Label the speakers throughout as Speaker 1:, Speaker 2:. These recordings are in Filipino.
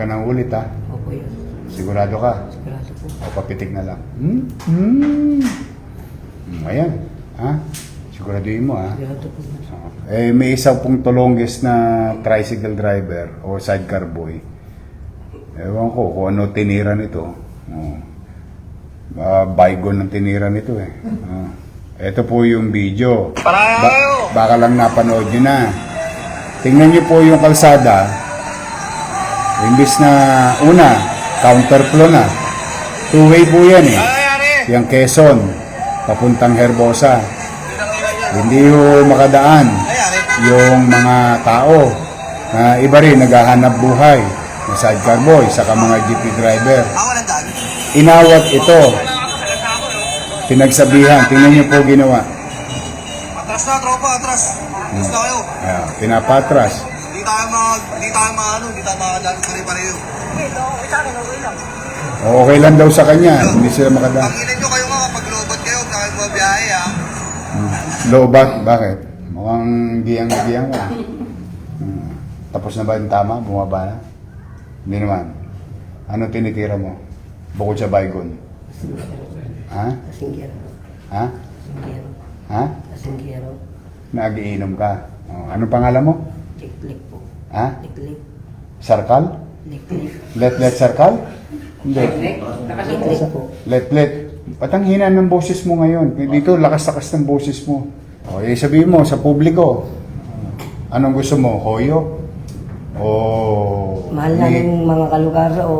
Speaker 1: ka nang ulit ha.
Speaker 2: Opo yun.
Speaker 1: Sigurado ka.
Speaker 2: Sigurado po.
Speaker 1: O papitik na lang. Hmm? Hmm. Hmm, Ayan. Ha? Siguraduhin mo ha.
Speaker 2: Sigurado po.
Speaker 1: Eh, may isa pong tulongges na tricycle driver o sidecar boy. Ewan ko kung ano tinira nito. Oh. Uh, bygone ng tinira nito eh. Ah. ito po yung video. Ba- baka lang napanood nyo na. Tingnan nyo po yung kalsada. Imbis na una, counterflow na. Two-way po yan eh. Yung Quezon, papuntang Herbosa. Hindi ho makadaan yung mga tao na iba rin naghahanap buhay na sidecar boy saka mga jeep driver. Inawat ito. Pinagsabihan. Tingnan niyo po ginawa.
Speaker 3: Atras na, tropa, atras. Atras na kayo.
Speaker 1: Ah, pinapatras.
Speaker 3: Hindi tayo mga, hindi tayo mga ano, hindi tayo makadaan sa pare-pareho.
Speaker 1: Okay lang daw sa kanya. Hindi sila makadaan.
Speaker 3: Pag-inan nyo kayo nga kapag lobot kayo, huwag na kayo bumabiyahe ha.
Speaker 1: Lobat, bakit? Mukhang giyang-giyang ka. Hmm. Tapos na ba yung tama? Bumaba na? Hindi naman. Ano tinitira mo? Bukod sa Baygon. Ha?
Speaker 2: Kasinggero.
Speaker 1: Ha?
Speaker 2: Kasinggero.
Speaker 1: Ha?
Speaker 2: Kasinggero.
Speaker 1: Nagiinom ka. Oh, ano pangalan mo?
Speaker 2: Po.
Speaker 1: Ha?
Speaker 2: Liklik.
Speaker 1: Sarkal?
Speaker 2: Liklik.
Speaker 1: Let-let Sarkal? Hindi.
Speaker 2: Liklik po.
Speaker 1: Let-let. Ba't ang hina ng boses mo ngayon? Dito, lakas-lakas ng boses mo. O, eh, sabihin mo sa publiko. Anong gusto mo? Hoyo? O...
Speaker 2: Mahal na ng mga kalugar o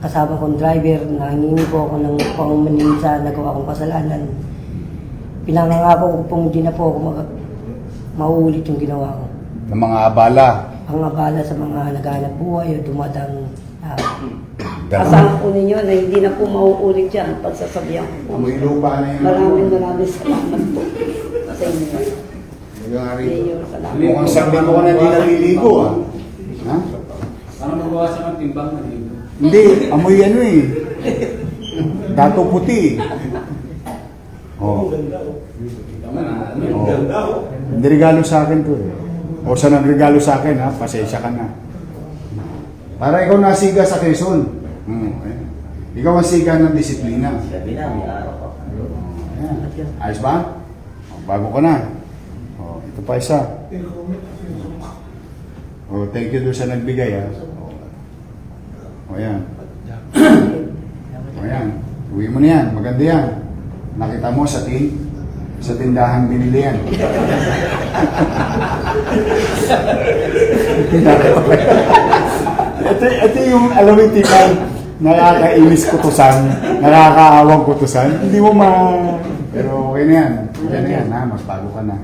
Speaker 2: kasama kong driver na hingi po ako ng pangumanin sa nagawa kong kasalanan. Pinangangako ko pong hindi na po ako mag mauulit yung ginawa ko.
Speaker 1: Ng mga abala.
Speaker 2: Ang abala sa mga naghanap buhay o dumadang uh,
Speaker 1: Ganun.
Speaker 2: Asahan po ninyo na hindi na po mauulit yan pagsasabihan ko po.
Speaker 1: Amoy lupa na yun.
Speaker 2: Maraming maraming salamat po sa inyo.
Speaker 1: Yung
Speaker 2: Sa
Speaker 1: ari.
Speaker 2: inyo, salamat.
Speaker 1: Mukhang sabi mo ka na hindi naliligo ah. Ha?
Speaker 4: Parang mabawasan ang timbang na dito.
Speaker 1: Hindi, amoy ano eh. Dato puti. Oh.
Speaker 4: Tama na. Ano yun?
Speaker 1: Oh. Hindi regalo sa akin to eh. O sa nagregalo sa akin ha, pasensya ka na. Para ikaw nasiga sa Quezon. Hmm, ayan. Ikaw ang siga ng disiplina.
Speaker 5: Sabi na, may araw pa.
Speaker 1: Ayan. Ayos ba? O, bago ka na. O, ito pa isa. O, thank you doon sa nagbigay ha. O, ayan. O, ayan. Uwi mo na yan. Maganda yan. Nakita mo sa tin sa tindahan binili yan. ito, ito yung alam mo tipang nakakainis kutusan, nakakaawang kutusan. Hindi mo ma... Pero okay na yan. Yan na yan ha. Magbago ka na.